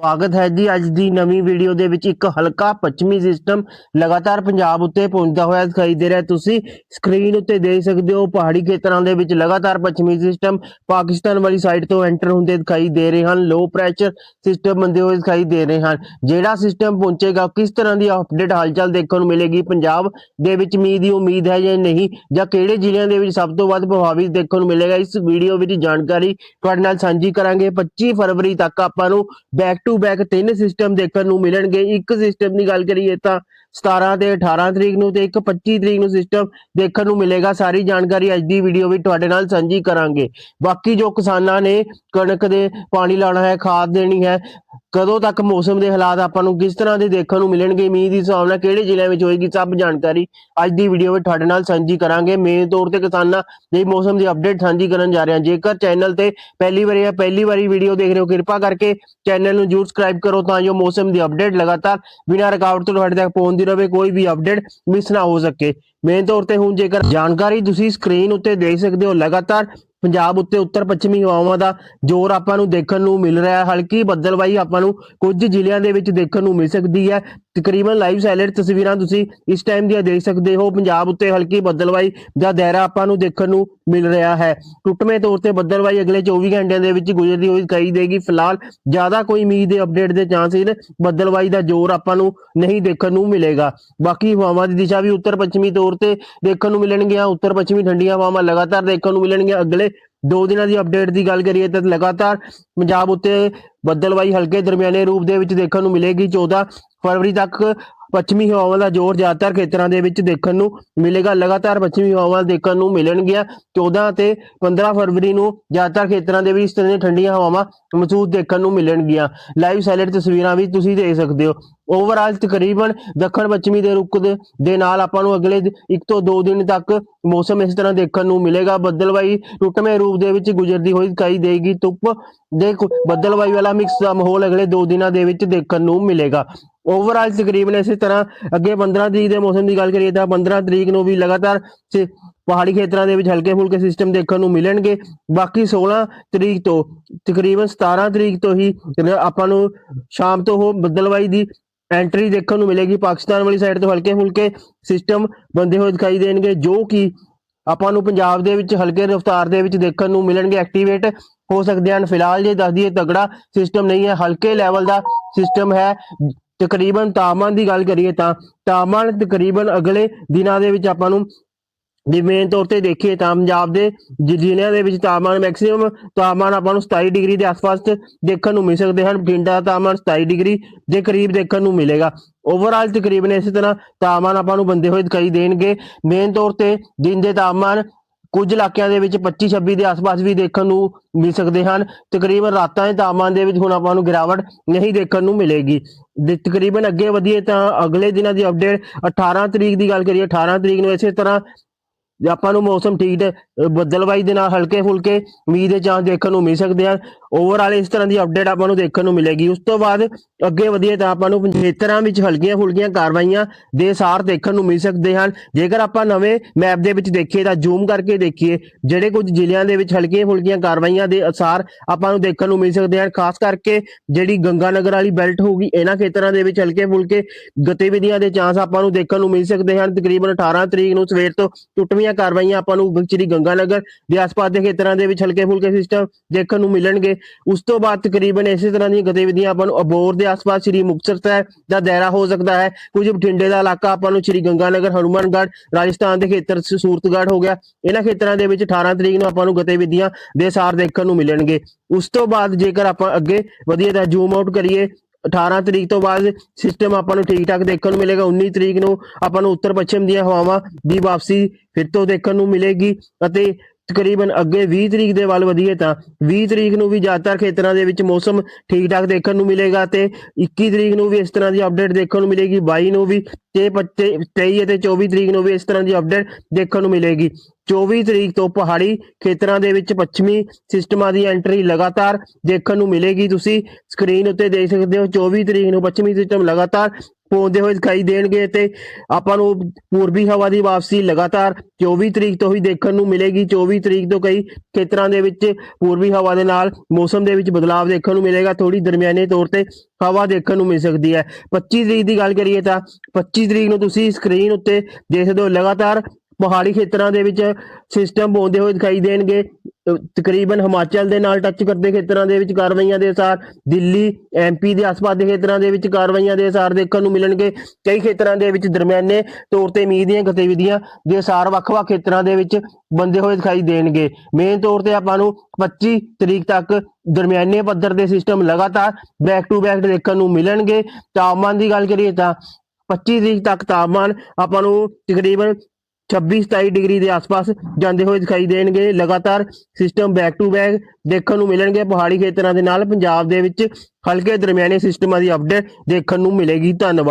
ਸਵਾਗਤ ਹੈ ਜੀ ਅੱਜ ਦੀ ਨਵੀਂ ਵੀਡੀਓ ਦੇ ਵਿੱਚ ਇੱਕ ਹਲਕਾ ਪੱਛਮੀ ਸਿਸਟਮ ਲਗਾਤਾਰ ਪੰਜਾਬ ਉੱਤੇ ਪਹੁੰਚਦਾ ਹੋਇਆ ਦਿਖਾਈ ਦੇ ਰਿਹਾ ਤੁਸੀਂ ਸਕਰੀਨ ਉੱਤੇ ਦੇਖ ਸਕਦੇ ਹੋ, ਪਹਾੜੀ ਖੇਤਰਾਂ ਦੇ ਵਿੱਚ ਲਗਾਤਾਰ ਪੱਛਮੀ ਸਿਸਟਮ ਪਾਕਿਸਤਾਨ ਵਾਲੀ ਸਾਈਡ ਤੋਂ ਐਂਟਰ ਹੁੰਦੇ ਦਿਖਾਈ ਦੇ ਰਹੇ ਹਨ ਲੋ ਪ੍ਰੈਸ਼ਰ ਸਿਸਟਮ ਬੰਦੇ ਹੋਏ ਦਿਖਾਈ ਦੇ ਰਹੇ ਹਨ। ਜਿਹੜਾ ਸਿਸਟਮ ਪਹੁੰਚੇਗਾ, ਕਿਸ ਤਰ੍ਹਾਂ ਦੀ ਅਪਡੇਟ ਹਾਲਚਾਲ ਦੇਖਣ ਨੂੰ ਮਿਲੇਗੀ, ਪੰਜਾਬ ਦੇ ਵਿੱਚ ਮੀਂਹ ਦੀ ਉਮੀਦ ਹੈ ਜਾਂ ਨਹੀਂ, ਜਾਂ ਕਿਹੜੇ ਜ਼ਿਲ੍ਹਿਆਂ ਦੇ ਵਿੱਚ ਸਭ ਤੋਂ ਵੱਧ ਪ੍ਰਭਾਵਿਤ ਦੇਖਣ ਨੂੰ ਮਿਲੇਗਾ, ਇਸ ਵੀਡੀਓ ਵਿੱਚ ਜਾਣਕਾਰੀ ਤੁਹਾਡੇ ਨਾਲ ਸਾਂਝੀ ਕਰਾਂਗੇ। 25 ਫਰਵਰੀ ਤੱਕ ਆਪਾਂ ਨੂੰ ਬੈਕ ਟੂ ਬੈਕ ਤਿੰਨ ਸਿਸਟਮ ਦੇਖਣ ਨੂੰ ਮਿਲਣਗੇ। ਇੱਕ ਸਿਸਟਮ ਦੀ ਗੱਲ ਕਰੀਏ ਤਾਂ 17 ਤੇ 18 ਤਰੀਕ ਨੂੰ ਤੇ ਇੱਕ 25 ਤਰੀਕ ਨੂੰ ਸਿਸਟਮ ਦੇਖਣ ਨੂੰ ਮਿਲੇਗਾ। ਸਾਰੀ ਜਾਣਕਾਰੀ ਅੱਜ ਦੀ ਵੀਡੀਓ ਵਿੱਚ ਤੁਹਾਡੇ ਨਾਲ ਸਾਂਝੀ ਕਰਾਂਗੇ। ਬਾਕੀ ਜੋ ਕਿਸਾਨਾਂ ਨੇ ਕਣਕ ਦੇ ਪਾਣੀ ਲਾਉਣਾ ਹੈ, ਖਾਦ ਦੇਣੀ ਹੈ ਕਦੋਂ ਤੱਕ ਮੌਸਮ ਦੇ ਹਾਲਾਤ ਆਪਾਂ ਨੂੰ ਕਿਸ ਤਰ੍ਹਾਂ ਦੇ ਦੇਖਣ ਨੂੰ ਮਿਲਣਗੇ ਮੀਂਹ ਦੀ ਸੰਭਾਵਨਾ ਕਿਹੜੇ ਜ਼ਿਲ੍ਹਿਆਂ ਵਿੱਚ ਹੋਏਗੀ, ਸਭ ਜਾਣਕਾਰੀ ਅੱਜ ਦੀ ਵੀਡੀਓ ਵਿੱਚ ਤੁਹਾਡੇ ਨਾਲ ਸਾਂਝੀ ਕਰਾਂਗੇ। ਮੇਨ ਤੌਰ ਤੇ ਕਿਸਾਨਾਂ ਦੇ ਮੌਸਮ ਦੀ ਅਪਡੇਟ ਸਾਂਝੀ ਕਰਨ ਜਾ ਰਹੇ ਹਾਂ। ਜੇਕਰ ਚੈਨਲ ਤੇ ਪਹਿਲੀ ਵਾਰੀ ਜਾਂ ਪਹਿਲੀ ਵਾਰੀ ਵੀਡੀਓ ਦੇਖ ਰਹੇ ਹੋ, ਕਿਰਪਾ ਕਰਕੇ ਚੈਨਲ ਨੂੰ ਜਰੂਰ ਸਬਸਕ੍ਰਾਈਬ ਕਰੋ ਤਾਂ ਜੋ ਮੌਸਮ ਦੀ ਅਪਡੇਟ ਲਗਾਤਾਰ ਬਿਨਾਂ ਰੁਕਾਵਟ ਤੋਂ ਤੁਹਾਡੇ ਤੱਕ ਪਹੁੰਚਦੀ ਰਹੇ, ਕੋਈ ਵੀ ਅਪਡੇਟ ਮਿਸ ਨਾ ਹੋ ਸਕੇ। ਮੇਨ ਤੌਰ ਤੇ ਹੁਣ ਜੇਕਰ ਜਾਣਕਾਰੀ ਤੁਸੀਂ ਸਕਰੀਨ ਉੱਤੇ ਦੇਖ ਸਕਦੇ ਹੋ, ਲਗਾਤਾਰ ਪੰਜਾਬ ਉੱਤੇ ਉੱਤਰ ਪੱਛਮੀ ਹਵਾਵਾਂ ਦਾ ਜ਼ੋਰ ਆਪਾਂ ਨੂੰ ਦੇਖਣ ਨੂੰ ਮਿਲ ਰਿਹਾ ਹੈ। ਹਲਕੀ ਬੱਦਲਵਾਈ ਆਪਾਂ ਨੂੰ ਕੁਝ ਜ਼ਿਲ੍ਹਿਆਂ ਦੇ ਵਿੱਚ ਦੇਖਣ ਨੂੰ ਮਿਲ ਸਕਦੀ ਹੈ। ਤਕਰੀਬਨ ਲਾਈਵ ਸੈਲੈਂਟ ਤਸਵੀਰਾਂ ਤੁਸੀਂ ਇਸ ਟਾਈਮ ਦੀਆਂ ਦੇਖ ਸਕਦੇ ਹੋ। ਪੰਜਾਬ ਉੱਤੇ ਹਲਕੀ ਬੱਦਲਵਾਈ ਦਾ ਦਾਇਰਾ ਆਪਾਂ ਨੂੰ ਦੇਖਣ ਨੂੰ ਮਿਲ ਰਿਹਾ ਹੈ। ਟੁੱਟਵੇਂ ਤੌਰ ਤੇ ਬੱਦਲਵਾਈ ਅਗਲੇ 24 ਘੰਟਿਆਂ ਦੇ ਵਿੱਚ ਗੁਜ਼ਰਦੀ ਹੋਈ ਦਿਖਾਈ ਦੇਗੀ। ਫਿਲਹਾਲ ਜ਼ਿਆਦਾ ਕੋਈ ਮੀਂਹ ਦੇ ਅਪਡੇਟ ਦੇ ਚਾਂਸ ਨੇ ਦਾ ਜ਼ੋਰ ਆਪਾਂ ਨੂੰ ਨਹੀਂ ਦੇਖਣ ਨੂੰ ਮਿਲੇਗਾ। ਬਾਕੀ ਹਵਾਵਾਂ ਦੀ ਦਿਸ਼ਾ ਵੀ ਉੱਤਰ ਪੱਛਮੀ ਤੌਰ ਤੇ ਦੇਖਣ ਨੂੰ ਮਿਲਣਗੀਆਂ। ਉੱਤਰ ਪੱਛਮੀ ਠੰਡੀਆਂ ਹਵਾਵਾਂ ਲਗਾਤਾਰ ਦੇਖਣ ਨੂੰ ਮਿਲਣਗੀਆਂ। ਅਗਲੇ ਦੋ ਦਿਨਾਂ ਦੀ ਅਪਡੇਟ ਦੀ ਗੱਲ ਕਰੀਏ ਤਾਂ ਲਗਾਤਾਰ ਪੰਜਾਬ ਉੱਤੇ ਬੱਦਲਵਾਈ ਹਲਕੇ ਦਰਮਿਆਨੇ ਰੂਪ ਦੇ ਵਿੱਚ ਦੇਖਣ ਨੂੰ ਮਿਲੇਗੀ। 14 ਫਰਵਰੀ ਤੱਕ ਪੱਛਮੀ ਹਵਾਵਾਂ ਦਾ ਜ਼ੋਰ ਜ਼ਿਆਦਾਤਰ ਖੇਤਰਾਂ ਦੇ ਵਿੱਚ ਦੇਖਣ ਨੂੰ ਮਿਲੇਗਾ। ਲਗਾਤਾਰ ਪੱਛਮੀ ਹਵਾਵਾਂ ਦੇਖਣ ਨੂੰ ਮਿਲਣਗੀਆਂ। 14 ਤੇ 15 ਫਰਵਰੀ ਨੂੰ ਜ਼ਿਆਦਾਤਰ ਖੇਤਰਾਂ ਦੇ ਵਿੱਚ ਇਸ ਤਰ੍ਹਾਂ ਦੀਆਂ ਠੰਡੀਆਂ ਹਵਾਵਾਂ ਮਹਿਸੂਸ ਦੇਖਣ ਨੂੰ ਮਿਲਣਗੀਆਂ। ਲਾਈਵ ਸੈਲੈਂਟ ਤਸਵੀਰਾਂ ਵੀ ਤੁਸੀਂ ਦੇਖ ਸਕਦੇ ਹੋ। ਓਵਰਆਲ ਤਕਰੀਬਨ ਦੱਖਣ ਪੱਛਮੀ ਦੇ ਰੁੱਖ ਦੇ ਨਾਲ ਆਪਾਂ ਨੂੰ ਅਗਲੇ ਦ- ਤੋਂ ਦੋ ਦਿਨ ਤੱਕ ਮੌਸਮ ਇਸ ਤਰ੍ਹਾਂ ਦੇਖਣ ਨੂੰ ਮਿਲੇਗਾ। ਬੱਦਲਵਾਈ ਟੁੱਟਵੇਂ ਰੂਪ ਦੇ ਵਿੱਚ ਗੁਜ਼ਰਦੀ ਹੋਈ ਦਿਖਾਈ ਦੇਗੀ। ਧੁੱਪ ਦੇ ਬੱਦਲਵਾਈ ਵਾਲਾ ਮਿਕਸ ਦਾ ਮਾਹੌਲ ਅਗਲੇ ਦੋ ਦਿਨਾਂ ਦੇ ਵਿੱਚ ਦੇਖਣ ਨੂੰ ਮਿਲੇਗਾ। ਓਵਰਆਲ ਤਕਰੀਬਨ ਇਸੇ ਤਰ੍ਹਾਂ ਅੱਗੇ 15 ਤਰੀਕ ਦੇ ਮੌਸਮ ਦੀ ਗੱਲ ਕਰੀਏ ਤਾਂ 15 ਤਰੀਕ ਨੂੰ ਵੀ ਲਗਾਤਾਰ ਪਹਾੜੀ ਖੇਤਰਾਂ ਦੇ ਵਿੱਚ ਹਲਕੇ ਫੁਲਕੇ ਸਿਸਟਮ ਦੇਖਣ ਨੂੰ ਮਿਲਣਗੇ। ਬਾਕੀ 16 ਤਰੀਕ ਤੋਂ ਤਕਰੀਬਨ 17 ਤਰੀਕ ਤੋਂ ਹੀ ਆਪਾਂ ਨੂੰ ਸ਼ਾਮ ਤੋਂ ਉਹ ਬੱਦਲਵਾਈ ਦੀ ਐਂਟਰੀ ਦੇਖਣ ਨੂੰ ਮਿਲੇਗੀ। ਪਾਕਿਸਤਾਨ ਵਾਲੀ ਸਾਈਡ ਤੋਂ ਹਲਕੇ ਫੁਲਕੇ ਸਿਸਟਮ ਬੰਦੇ ਹੋਏ ਦਿਖਾਈ ਦੇਣਗੇ, ਜੋ ਕਿ ਆਪਾਂ ਨੂੰ ਪੰਜਾਬ ਦੇ ਵਿੱਚ ਹਲਕੇ ਰਫ਼ਤਾਰ ਦੇ ਵਿੱਚ ਦੇਖਣ ਨੂੰ ਮਿਲਣਗੇ। ਐਕਟੀਵੇਟ ਹੋ ਸਕਦੇ ਹਨ। ਫਿਲਹਾਲ ਜੇ ਦੱਸ ਦਈਏ ਤਗੜਾ ਸਿਸਟਮ ਨਹੀਂ ਹੈ। ਹਲਕੇ ਲੈਵਲ ਦਾ ਸਿਸਟਮ ਹੈ। ਤਕਰੀਬਨ ਤਾਪਮਾਨ ਦੀ ਗੱਲ ਕਰੀਏ ਤਾਂ, ਤਾਪਮਾਨ ਤਕਰੀਬਨ ਅਗਲੇ ਦਿਨਾਂ ਦੇ ਵਿੱਚ ਆਪਾਂ ਨੂੰ ਜੇ ਮੇਨ ਤੌਰ ਤੇ ਦੇਖੀਏ ਤਾਂ ਪੰਜਾਬ ਦੇ ਜ਼ਿਲ੍ਹਿਆਂ ਦੇ ਵਿੱਚ ਤਾਪਮਾਨ ਮੈਕਸਿਮਮ ਤਾਪਮਾਨ ਆਪਾਂ ਨੂੰ 27 ਡਿਗਰੀ ਦੇ ਆਸ-ਪਾਸ ਦੇਖਣ ਨੂੰ ਮਿਲ ਸਕਦੇ ਹਨ। ਬਠਿੰਡਾ ਦਾ ਤਾਪਮਾਨ 27 ਡਿਗਰੀ ਦੇ ਕਰੀਬ ਦੇਖਣ ਨੂੰ ਮਿਲੇਗਾ। ਓਵਰਆਲ ਤਕਰੀਬਨ ਇਸੇ ਤਰ੍ਹਾਂ ਤਾਪਮਾਨ ਆਪਾਂ ਨੂੰ ਬੰਦੇ ਹੋਏ ਦਿਖਾਈ ਦੇਣਗੇ। ਮੇਨ ਤੌਰ ਤੇ ਦਿਨ ਦੇ ਤਾਪਮਾਨ ਕੁਝ ਇਲਾਕਿਆਂ ਦੇ ਵਿੱਚ 25 26 ਦੇ ਆਸ-ਪਾਸ ਵੀ ਦੇਖਣ ਨੂੰ ਮਿਲ ਸਕਦੇ ਹਨ। ਤਕਰੀਬਨ ਰਾਤਾਂ ਦੇ ਤਾਪਮਾਨ ਦੇ ਵਿੱਚ ਹੁਣ ਆਪਾਂ ਨੂੰ ਗਿਰਾਵਟ ਨਹੀਂ ਦੇਖਣ ਨੂੰ ਮਿਲੇਗੀ। ਤਕਰੀਬਨ ਅੱਗੇ ਵਧੀਏ ਤਾਂ ਅਗਲੇ ਦਿਨਾਂ ਦੀ ਅਪਡੇਟ 18 ਤਰੀਕ ਦੀ ਗੱਲ ਕਰੀਏ 18 ਤਰੀਕ ਨੂੰ ਇਸੇ ਤਰ੍ਹਾਂ ਜੇ ਆਪਾਂ ਨੂੰ ਮੌਸਮ ਠੀਕ ਤੇ ਦੇ ਨਾਲ ਹਲਕੇ ਫੁਲਕੇ ਮੀਂਹ ਦੇ ਚਾਂਸ ਦੇਖਣ ਨੂੰ ਮਿਲ ਸਕਦੇ ਆ। ਓਵਰਆਲ ਇਸ ਤਰ੍ਹਾਂ ਦੀ ਅਪਡੇਟ ਆਪਾਂ ਨੂੰ ਦੇਖਣ ਨੂੰ ਮਿਲੇਗੀ। ਉਸ ਤੋਂ ਬਾਅਦ ਅੱਗੇ ਵਧੀਏ ਤਾਂ ਆਪਾਂ ਨੂੰ ਖੇਤਰਾਂ ਵਿੱਚ ਹਲਕੀਆਂ ਫੁਲਕੀਆਂ ਕਾਰਵਾਈਆਂ ਦੇ ਸਾਰ ਦੇਖਣ ਨੂੰ ਮਿਲ ਸਕਦੇ ਹਨ। ਜੇਕਰ ਆਪਾਂ ਨਵੇਂ ਮੈਪ ਦੇ ਵਿੱਚ ਦੇਖੀਏ ਤਾਂ ਜ਼ੂਮ ਕਰਕੇ ਦੇਖੀਏ, ਜਿਹੜੇ ਕੁਝ ਜ਼ਿਲ੍ਹਿਆਂ ਦੇ ਵਿੱਚ ਹਲਕੀਆਂ ਫੁਲਕੀਆਂ ਕਾਰਵਾਈਆਂ ਦੇ ਅਸਾਰ ਆਪਾਂ ਨੂੰ ਦੇਖਣ ਨੂੰ ਮਿਲ ਸਕਦੇ ਹਨ। ਖਾਸ ਕਰਕੇ ਜਿਹੜੀ ਗੰਗਾ ਨਗਰ ਵਾਲੀ ਬੈਲਟ ਹੋਊਗੀ, ਇਹਨਾਂ ਖੇਤਰਾਂ ਦੇ ਵਿੱਚ ਹਲਕੇ ਫੁਲਕੇ ਗਤੀਵਿਧੀਆਂ ਦੇ ਚਾਂਸ ਆਪਾਂ ਨੂੰ ਦੇਖਣ ਨੂੰ ਮਿਲ ਸਕਦੇ ਹਨ। ਤਕਰੀਬਨ 18 ਤਰੀਕ ਨੂੰ ਸਵੇਰ ਤੋਂ ਟੁੱਟਵੀਆਂ ਕਾਰਵਾਈਆਂ ਆਪਾਂ ਨੂੰ ਸ੍ਰੀ ਗੰਗਾ ਨਗਰ ਦੇ ਆਸ-ਪਾਸ ਦੇ ਖੇਤਰਾਂ ਦੇ ਵਿੱਚ ਹਲਕੇ ਫੁਲਕੇ ਸਿਸਟਮ ਦੇਖਣ ਨੂੰ ਮਿਲਣਗੇ। ਉਸ ਤੋਂ ਬਾਅਦ ਤਕਰੀਬਨ ਇਸੇ ਤਰ੍ਹਾਂ ਦੀਆਂ ਗਤੀਵਿਧੀਆਂ ਆਪਾਂ ਨੂੰ ਅਬੋਰ ਦੇ ਆਸ-ਪਾਸ ਸ੍ਰੀ ਮੁਕਤਸਰ ਸਾਹਿਬ ਦਾ ਦਾਇਰਾ ਹੋ ਸਕਦਾ ਹੈ। ਕੁਝ ਬਠਿੰਡੇ ਦਾ ਇਲਾਕਾ ਆਪਾਂ ਨੂੰ ਸ੍ਰੀ ਗੰਗਾਨਗਰ, ਹਨੂਮਾਨਗੜ੍ਹ, ਰਾਜਸਥਾਨ ਦੇ ਖੇਤਰ ਸੂਰਤਗੜ੍ਹ ਹੋ ਗਿਆ। ਇਹਨਾਂ ਖੇਤਰਾਂ ਦੇ ਵਿੱਚ 18 ਤਰੀਕ ਨੂੰ ਆਪਾਂ ਨੂੰ ਗਤੀਵਿਧੀਆਂ ਦੇ ਸਾਰ ਦੇਖਣ ਨੂੰ ਮਿਲਣਗੇ। ਉਸ ਤੋਂ ਬਾਅਦ ਜੇਕਰ ਆਪਾਂ ਅੱਗੇ ਵਧੀਆ ਤਾਂ ਜ਼ੂਮ ਆਊਟ ਕਰੀਏ 18 ਤਰੀਕ ਤੋਂ ਬਾਅਦ ਸਿਸਟਮ ਆਪਾਂ ਨੂੰ ਠੀਕ ਠਾਕ ਦੇਖਣ ਨੂੰ ਮਿਲੇਗਾ। 19 ਤਰੀਕ ਨੂੰ ਆਪਾਂ ਨੂੰ ਉੱਤਰ ਪੱਛਮ ਦੀਆਂ ਹਵਾਵਾਂ ਦੀ ਵਾਪਸੀ ਫਿਰ ਤੋਂ ਦੇਖਣ ਨੂੰ ਮਿਲੇਗੀ ਅਤੇ ਤਕਰੀਬਨ ਅੱਗੇ 20 ਤਰੀਕ ਦੇ ਵੱਲ ਵਧੀਏ ਤਾਂ 20 ਤਰੀਕ ਨੂੰ ਵੀ ਜ਼ਿਆਦਾਤਰ ਖੇਤਰਾਂ ਦੇ ਵਿੱਚ ਮੌਸਮ ਠੀਕ ਠਾਕ ਦੇਖਣ ਨੂੰ ਮਿਲੇਗਾ ਤੇ 21 ਤਰੀਕ ਨੂੰ ਵੀ ਇਸ ਤਰ੍ਹਾਂ ਦੀ ਅਪਡੇਟ ਦੇਖਣ ਨੂੰ ਮਿਲੇਗੀ 22 ਨੂੰ ਵੀ ਤੇ 23 ਅਤੇ 24 ਤਰੀਕ ਨੂੰ ਵੀ ਇਸ ਤਰ੍ਹਾਂ ਦੀ ਅਪਡੇਟ ਦੇਖਣ ਨੂੰ ਮਿਲੇਗੀ। 24 ਤਰੀਕ ਤੋਂ ਪਹਾੜੀ ਖੇਤਰਾਂ ਦੇ ਵਿੱਚ ਪੱਛਮੀ ਸਿਸਟਮਾਂ ਦੀ ਐਂਟਰੀ ਲਗਾਤਾਰ ਦੇਖਣ ਨੂੰ ਮਿਲੇਗੀ। ਤੁਸੀਂ ਸਕਰੀਨ ਉੱਤੇ ਦੇਖ ਸਕਦੇ ਹੋ 24 ਤਰੀਕ ਨੂੰ ਪੱਛਮੀ ਸਿਸਟਮ ਲਗਾਤਾਰ ਪਹੁੰਚਦੇ ਹੋਏ ਦਿਖਾਈ ਦੇਣਗੇ ਤੇ ਆਪਾਂ ਨੂੰ ਪੂਰਬੀ ਹਵਾ ਦੀ ਵਾਪਸੀ ਲਗਾਤਾਰ 24 ਤਰੀਕ ਤੋਂ ਹੀ ਦੇਖਣ ਨੂੰ ਮਿਲੇਗੀ। 24 ਤਰੀਕ ਤੋਂ ਕਈ ਖੇਤਰਾਂ ਦੇ ਵਿੱਚ ਪੂਰਬੀ ਹਵਾ ਦੇ ਨਾਲ ਮੌਸਮ ਦੇ ਵਿੱਚ ਬਦਲਾਅ ਦੇਖਣ ਨੂੰ ਮਿਲੇਗਾ। ਥੋੜੀ ਦਰਮਿਆਨੇ ਤੌਰ ਤੇ ਹਵਾ ਦੇਖਣ ਨੂੰ ਮਿਲ ਸਕਦੀ ਹੈ। 25 ਤਰੀਕ ਦੀ ਗੱਲ ਕਰੀਏ ਤਾਂ 25 ਤਰੀਕ ਨੂੰ ਤੁਸੀਂ ਸਕਰੀਨ ਉੱਤੇ ਦੇਖਦੇ ਹੋ। ਲਗਾਤਾਰ ਪਹਾੜੀ ਖੇਤਰਾਂ ਦੇ ਵਿੱਚ ਸਿਸਟਮ ਪਾਉਂਦੇ ਹੋਏ ਦਿਖਾਈ ਦੇਣਗੇ। ਤਕਰੀਬਨ ਹਿਮਾਚਲ ਦੇ ਨਾਲ ਟੱਚ ਕਰਦੇ ਖੇਤਰਾਂ ਦੇ ਵਿੱਚ, ਕਾਰਵਾਈਆਂ ਦੇ ਅਸਾਰ ਦਿੱਲੀ ਐਮਪੀ ਦੇ ਆਸ-ਪਾਸ ਦੇ ਖੇਤਰਾਂ ਦੇ ਵਿੱਚ ਕਾਰਵਾਈਆਂ ਦੇ ਅਸਾਰ ਦੇਖਣ ਨੂੰ ਮਿਲਣਗੇ। ਕਈ ਖੇਤਰਾਂ ਦੇ ਵਿੱਚ ਦਰਮਿਆਨੇ ਤੌਰ ਤੇ ਮੀਂਹ ਦੀਆਂ ਗਤੀਵਿਧੀਆਂ ਦੇ ਅਸਾਰ ਵੱਖ-ਵੱਖ ਖੇਤਰਾਂ ਦੇ ਵਿੱਚ ਬੰਦੇ ਹੋਏ ਦਿਖਾਈ ਦੇਣਗੇ। ਮੇਨ ਤੌਰ ਤੇ ਆਪਾਂ ਨੂੰ 25 ਤਰੀਕ ਤੱਕ ਦਰਮਿਆਨੇ ਪੱਧਰ ਦੇ ਸਿਸਟਮ ਲਗਾਤਾਰ ਬੈਕ ਟੂ ਬੈਕ ਦੇਖਣ ਨੂੰ ਮਿਲਣਗੇ। ਤਾਪਮਾਨ ਦੀ ਗੱਲ ਕਰੀਏ ਤਾਂ 25 ਤਰੀਕ ਤੱਕ ਤਾਪਮਾਨ ਆਪਾਂ ਨੂੰ ਤਕਰੀਬਨ 26 27 ਡਿਗਰੀ ਦੇ ਆਸ-ਪਾਸ ਜਾਂਦੇ ਹੋਏ ਦਿਖਾਈ ਦੇਣਗੇ। ਲਗਾਤਾਰ ਸਿਸਟਮ ਬੈਕ ਟੂ ਬੈਕ ਦੇਖਣ ਨੂੰ ਮਿਲਣਗੇ। ਪਹਾੜੀ ਖੇਤਰਾਂ ਦੇ ਨਾਲ ਪੰਜਾਬ ਦੇ ਵਿੱਚ ਹਲਕੇ ਦਰਮਿਆਨੇ ਸਿਸਟਮਾਂ ਦੀ ਅਪਡੇਟ ਦੇਖਣ ਨੂੰ ਮਿਲੇਗੀ। ਧੰਨਵਾਦ।